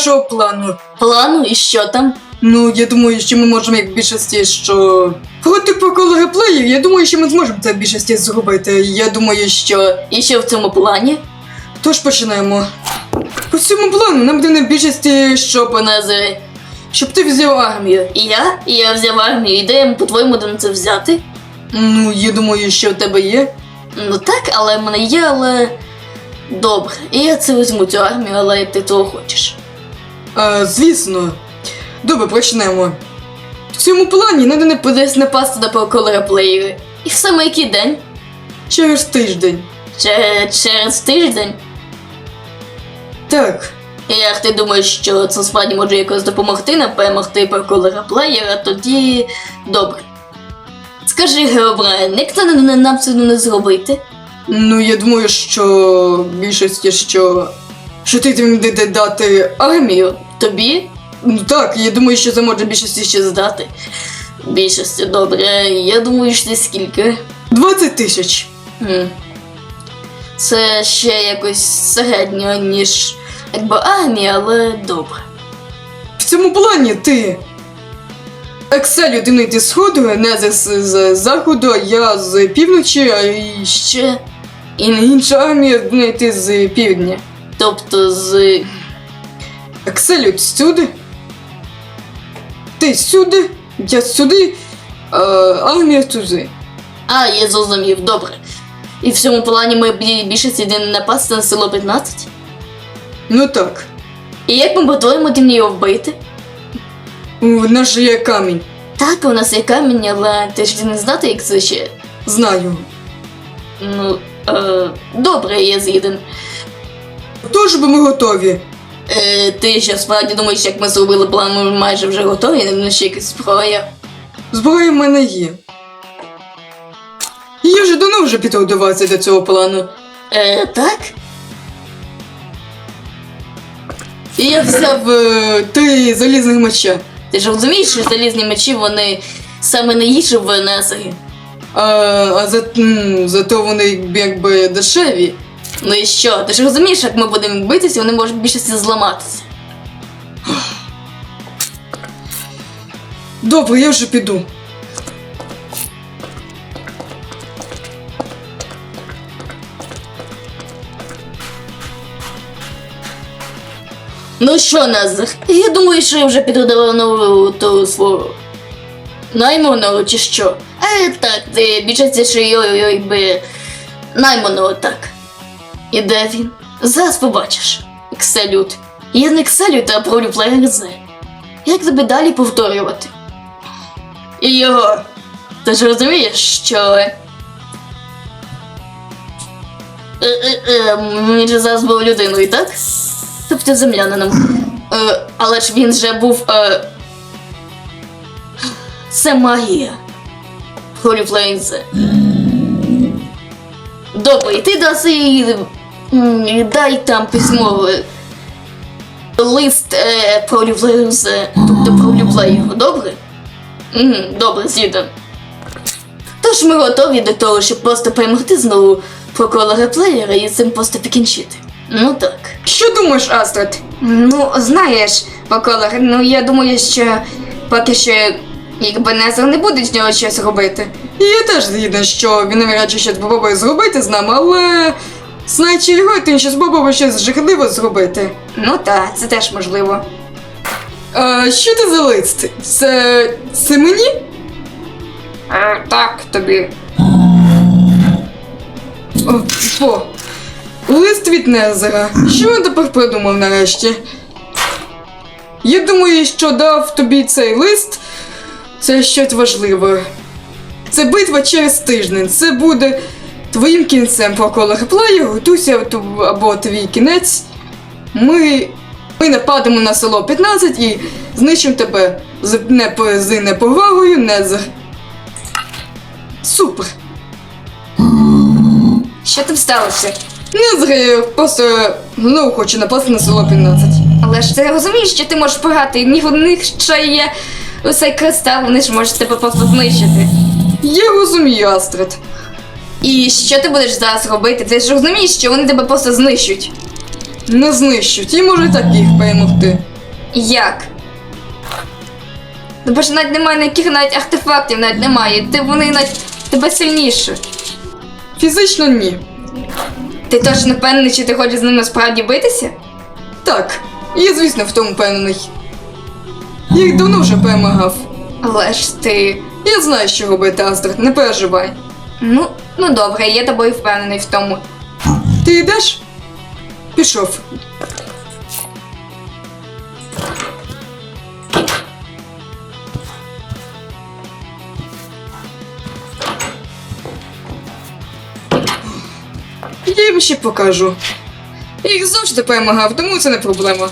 нашого плану. Плану і що там? Ну, я думаю, що ми можемо як в більшості, що. Проти проколу реплеїв, я думаю, що ми зможемо це в більшості зробити. Я думаю, що. І що в цьому плані? Тож починаємо. По цьому плану нам потрібно в більшості, щоб. Поназири. щоб ти взяв армію. І я? І я взяв армію. І де я, по-твоєму, будемо це взяти? Ну, я думаю, що в тебе є. Ну так, але в мене є, але. Добре, я це візьму цю армію, але як ти того хочеш. А, звісно. Добре, почнемо. В цьому плані треба не Кудись напасти на проколера плеєри. І в саме який день? через тиждень. Че- через тиждень? Так. І як ти думаєш, що це справді може якось допомогти нам перемогти проколера плеєра, тоді добре. Скажи, Геобрайан, як це не- нам це не зробити? Ну, я думаю, що більшості, що. Що ти тим буде дати армію. Тобі? Ну так, я думаю, що це може більшості ще здати. Більшості, добре. Я думаю, що це скільки? 20 тисяч. Це ще якось середньо, ніж якби армія, але добре. В цьому плані ти. Екселю ти не йти з сходу, не з заходу, а я з півночі, а і Ще. І інша армія не йти з півдня. Тобто з. Екселю сюди. Ти сюди, я сюди, а армія туди. А, я зрозумів, добре. І в цьому плані ми бі- більшості не напасти на село 15. Ну так. І як ми по-твоєму тим його вбити? У нас же є камінь. Так, у нас є камінь, але ти ж не знати, як це ще. Знаю. Ну, е, добре, я згіден. Тож би ми готові. Е, ти що справді думаєш, як ми зробили план, ми майже вже готові, не ще якась зброя. Зброя в мене є. І Я вже давно вже підготувався до цього плану. Е, так? І я взяв е, три залізних меча. Ти ж розумієш, що залізні мечі вони саме найгірші в НСГ. А, а за, м, зато вони якби дешеві. Ну і що? Ти ж розумієш, як ми будемо битися, вони можуть більшості зламатися. Добре, я вже піду. Ну що, Назар? Я думаю, що я вже підготував нову ту свою найманого чи що? Е, так, ти більшості що йой-йой би найманого так. І де він? Зараз побачиш. Екселют. Я не екселют, а про З. Як тобі далі повторювати? І його. Ти ж розумієш, що. Е, е, е, він же зараз був людиною, так? Тобто землянином. Е, але ж він же був. Е... Це магія. Холіфлейнзе. Добре, ти даси. Дай там письмо. Лист е, про Люфлейнзе, тобто про Люплеєву, добре? Угу, добре, згідно. Тож ми готові до того, щоб просто перемогти знову проколора плеєра і цим просто покінчити. Ну так. Що думаєш, Астрид? Ну, знаєш, Поколор, ну я думаю, що поки що, якби Незер не буде з нього щось робити. І я теж згідна, що він навряд чи щось спробує зробити з нами, але. Знаючи його, ти ще спробував щось жахливе зробити. Ну так, це теж можливо. А, що це за лист? Це. це мені? Е, так, тобі. О, фу. Лист від Незера. Що він тепер придумав нарешті? Я думаю, що дав тобі цей лист. Це щось важливе. Це битва через тиждень. Це буде твоїм кінцем по колах плею. Готуйся або твій кінець. Ми. Ми нападемо на село 15 і знищимо тебе з, не, з неповагою. Супер. Що там сталося? Незер просто знову хоче напасти на село 15. Але ж ти розумієш, що ти можеш пограти, ні в них ще є цей кристал, вони ж можуть тебе просто знищити. Я розумію, Астрид. І що ти будеш зараз робити? Ти ж розумієш, що вони тебе просто знищать. Не знищуть, і може так їх перемогти. Як? Ну, бо ж навіть немає ніяких навіть артефактів, навіть немає. Ти вони навіть тебе сильніше. Фізично ні. Ти точно впевнений, чи ти хочеш з ними справді битися? Так, я звісно в тому впевнений. Їх давно вже перемагав. Але ж ти. Я знаю, що робити, Астрид, не переживай. Ну, ну добре, я тобою впевнений в тому. Ти йдеш? Пішов. Я їм ще покажу. Я їх завжди перемагав, тому це не проблема.